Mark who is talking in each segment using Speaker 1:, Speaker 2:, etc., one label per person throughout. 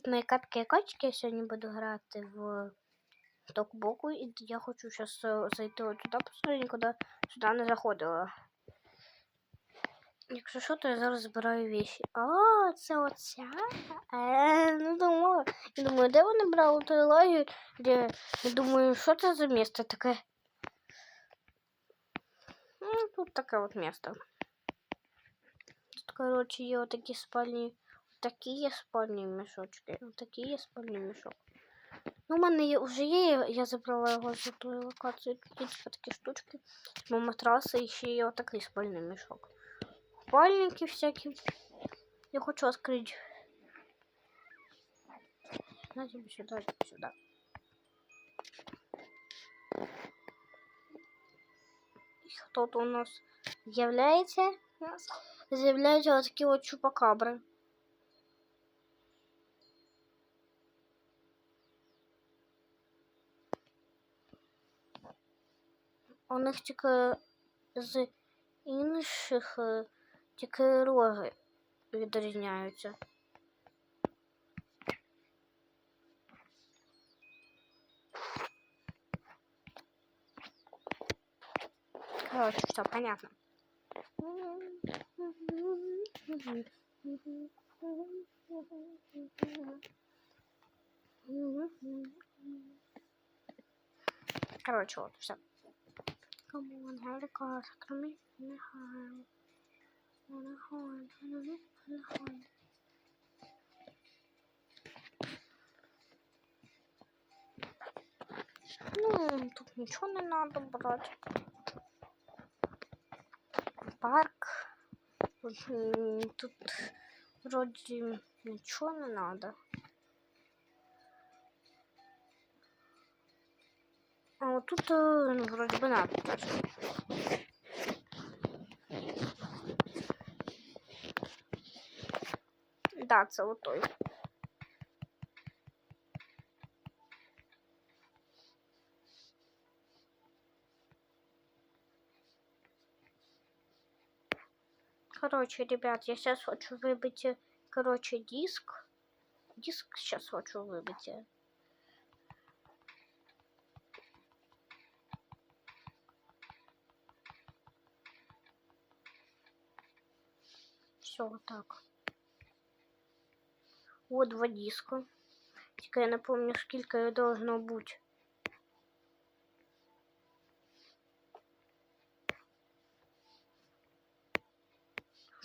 Speaker 1: Привіт, мої катки і качки. Я сьогодні буду грати в токбоку. І я хочу зараз зайти от туди посередині, куди сюди не заходила. Якщо що, то я зараз збираю віші. А, це оця? Е, ну думала. Я думаю, де вони брали той лагерь, де я думаю, що це за місце таке? Ну, тут таке от місце. Тут, коротше, є отакі спальні. Такі є спальні мішочки. Такі є спальні мішок. Ну, у мене є, вже є, я забрала його з тої локації. Тут є типу такі штучки. Ну, матраси і ще є отакий спальний мішок. Спальники всякі. Я хочу відкрити. Знаете, сюда, сюда. Хто-то у нас з'являється. З'являються ось такі от чупакабри. них тільки з інших е, тільки роги відрізняються. Короче, все понятно. Короче, вот все. Horn, on a horn. Ну, тут ничего не надо брать. Парк. Тут вроде ничего не надо. А вот тут ну, вроде бы надо даже. Да, це отой. Короче, ребят, я сейчас хочу выбить, короче, диск. Диск сейчас хочу выбить. Все, вот так. Вот два диска. Тільки я не пам'ятаю, сколько їх должно бути.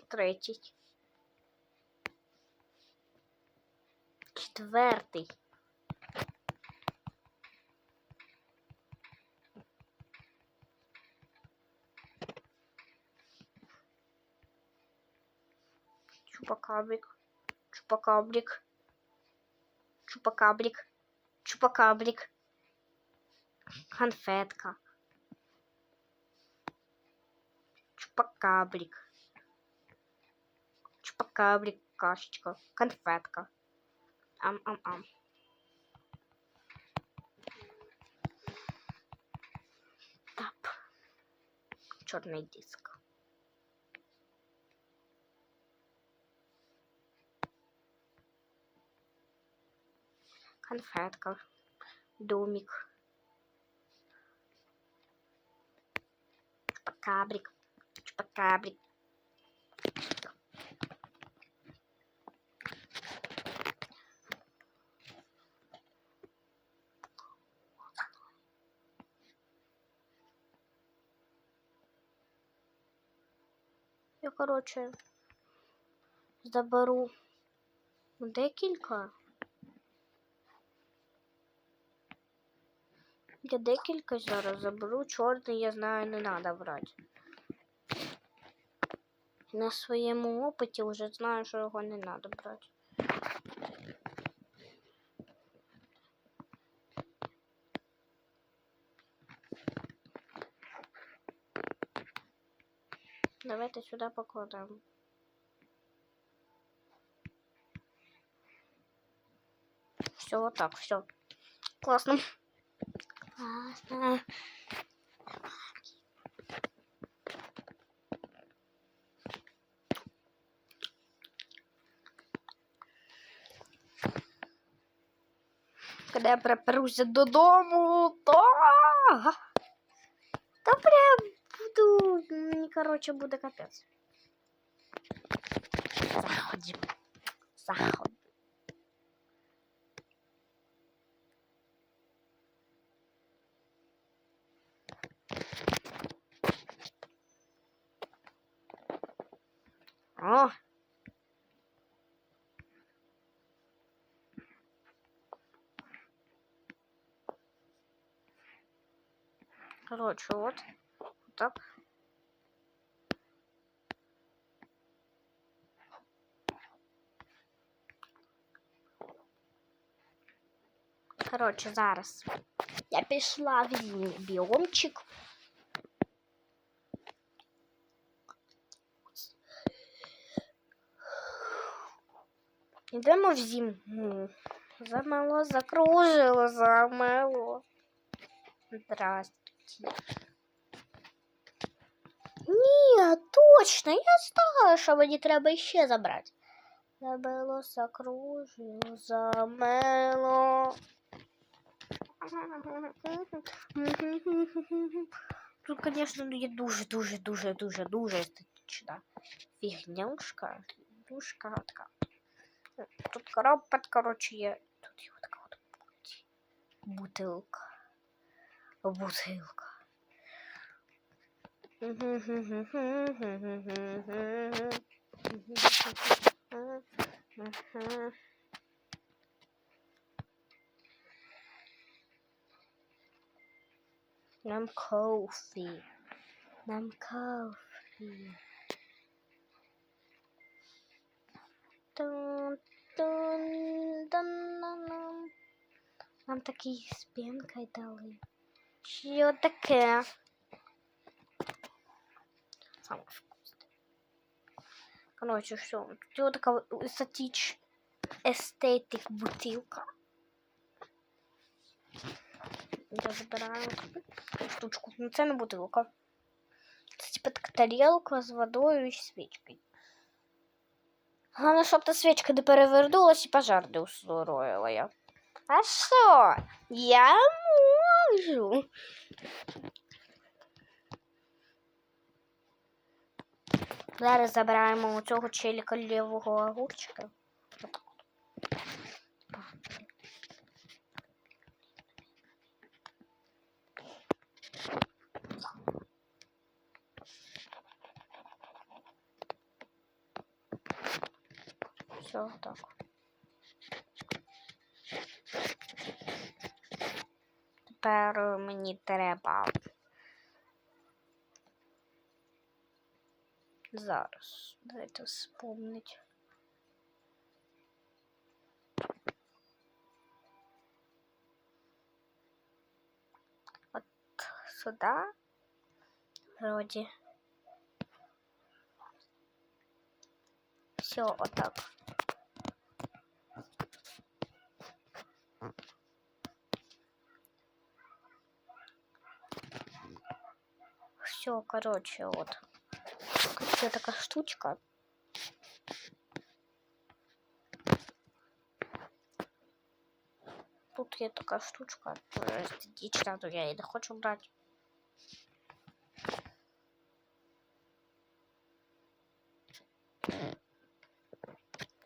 Speaker 1: Третій. Четвертий. Чупакабрик. Чупакабрик. Чупакабрик. Чупакабрик. Конфетка. Чупакабрик. Чупакабрик. Кашечка. Конфетка. Ам-ам-ам. Тап. Черный диск. Конфетка, домик, чупакабрик, чупакабрик. Я, короче, заберу декілька. Я декілька зараз заберу. Чорний, я знаю, не треба брати. На своєму опиті вже знаю, що його не треба брати. Давайте сюди покладемо. Все, вот так, все. Классно. Классно. Коли я припруся додому, то. То прям буду. Короче, буде капець. Заходимо. Заходимо. О! Короче, вот. Вот так. Короче, зараз. Я пішла в зимній біомчик. Йдемо в зиму. Замело, закружило, замело. Здравствуйте. Ні, точно, я знала, що мені треба ще забрати. Забило, закружило, замело. Тут, конечно, є дуже, дуже, дуже, дуже, дуже естетична фігнюшка. Фігнюшка така. Тут коробка, короче, є. Тут є така от бутилка. Бутилка. Нам кофе. Нам кофе. Тун, тун, тун-на-нам. Нам такий з пінкою дали. Що таке? Саме вкусне. Короче, все. Тут вот така вот естетич... естетик бутилка. Я забираю таку штучку. Ну це не бутилка. Це типа така тарілка з водою і свічкою. Головне, щоб та свічка не перевернулась і пожар не устроила я. А що? Я можу. Зараз забираємо у цього челіка лівого огурчика. Все, так. Тепер мені треба. Зараз. Дайте вспомнить. От сюди. Вроді. Все, отак. Все, короче, вот. Короче, такая штучка. Тут є така штучка, дуже естетична, то я її не хочу брати.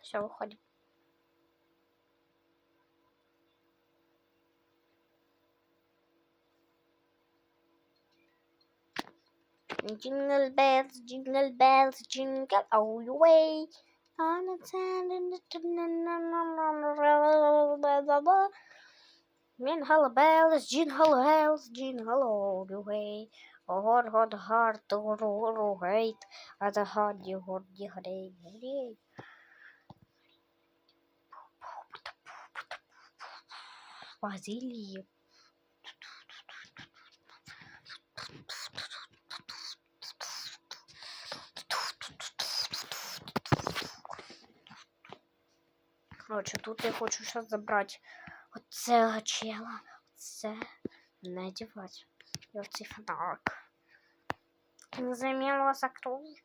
Speaker 1: Все, виходимо. Jingle bells, jingle bells, jingle all the way. On the sand in the Jingle bells, jingle bells, jingle all the way. Oh, hot, hot, oh, oh, oh, great. At the heart, you heart, you heart, you Коротше, тут я хочу зараз забрати оцього чела. вот не надевать Я в цей фанатик. Заміну закрою.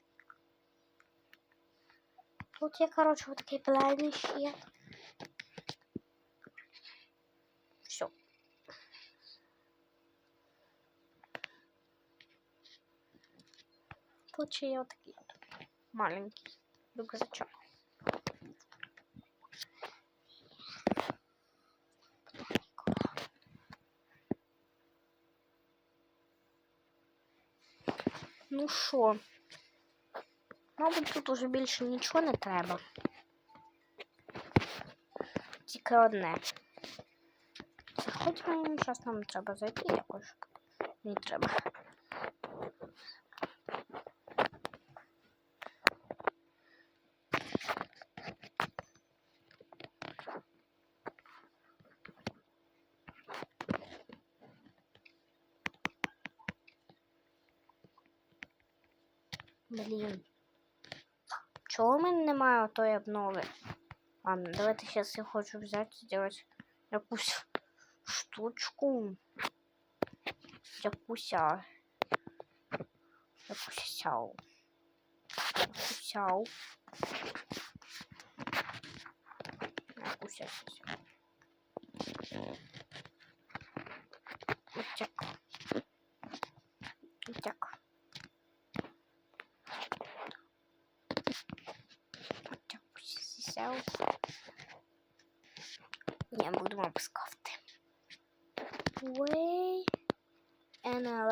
Speaker 1: Тут я, короче, вот такие планы щит. Все. Тут я вот такие маленькие рюкзачок. Ну що, мабуть, тут уже більше нічого не треба. Тільки одне. Заходимо, зараз нам треба зайти якось. Не треба. Блін. Чого в мене немає тої обнови? Ладно, давайте сейчас я хочу взять и сделать якусь штучку. Якуся. Якусяу. Якусяу.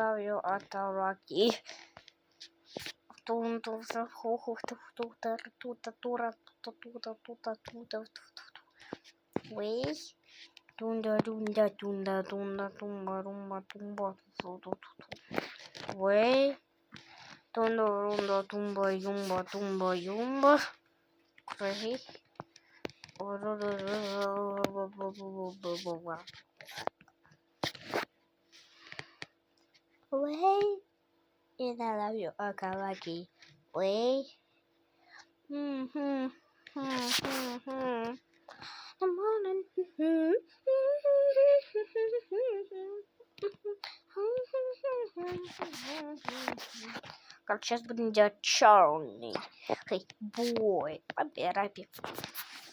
Speaker 1: At Rocky. Тун тун за ху ху ту та ту та тура ту ту та ту та ту та ту ту. Way. Тунда тунда тунда тунда тумба румба тумба ту ту ту. Way. Тунда рунда тумба юмба тумба юмба. Crazy. Way. And I love you, Akawaki. Way. Hmm, hmm, hmm, hmm, hmm. The morning. Короче, сейчас будем делать черный. Hey, boy. Папи-рапи.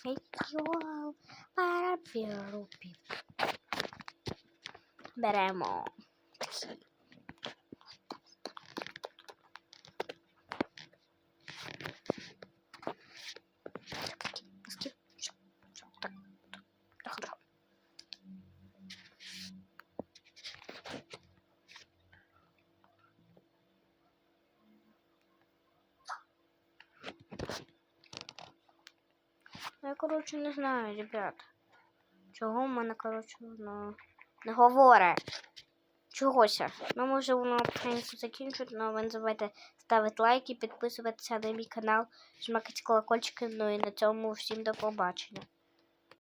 Speaker 1: Hey, yo. Папи-рупи. Беремо. Такі. Ну, Я, коротше, не знаю, ребят. Чого в мене, коротше, воно не говорить. Чогося. Ну, може, воно потихеньку закінчить, але ви не забувайте ставити лайки, підписуватися на мій канал, жмакати колокольчики. Ну і на цьому всім до побачення.